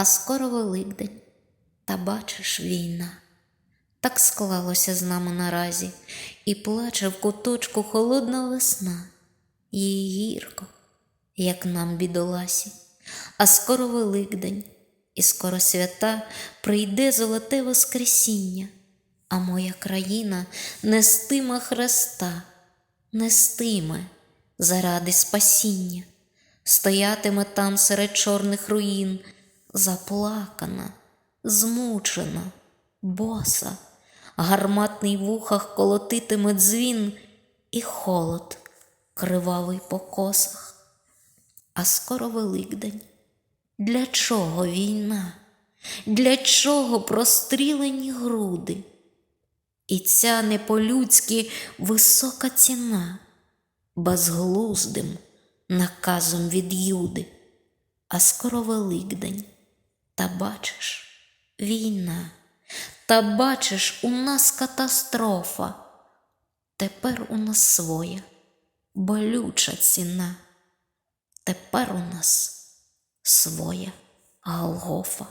А скоро Великдень, та бачиш війна. Так склалося з нами наразі, і плаче в куточку холодна весна, їй гірко, як нам бідоласі, а скоро Великдень, і скоро свята. Прийде золоте Воскресіння, а моя країна нестиме Христа, нестиме заради спасіння, стоятиме там серед чорних руїн, заплакана, змучена, боса, гарматний в ухах колотитиме дзвін і холод кривавий по косах. А скоро Великдень. Для чого війна? Для чого прострілені груди? І ця не по-людськи висока ціна, безглуздим наказом від Юди, а скоро Великдень. Та бачиш, війна, та бачиш, у нас катастрофа. Тепер у нас своя болюча ціна. Тепер у нас своя Голгофа.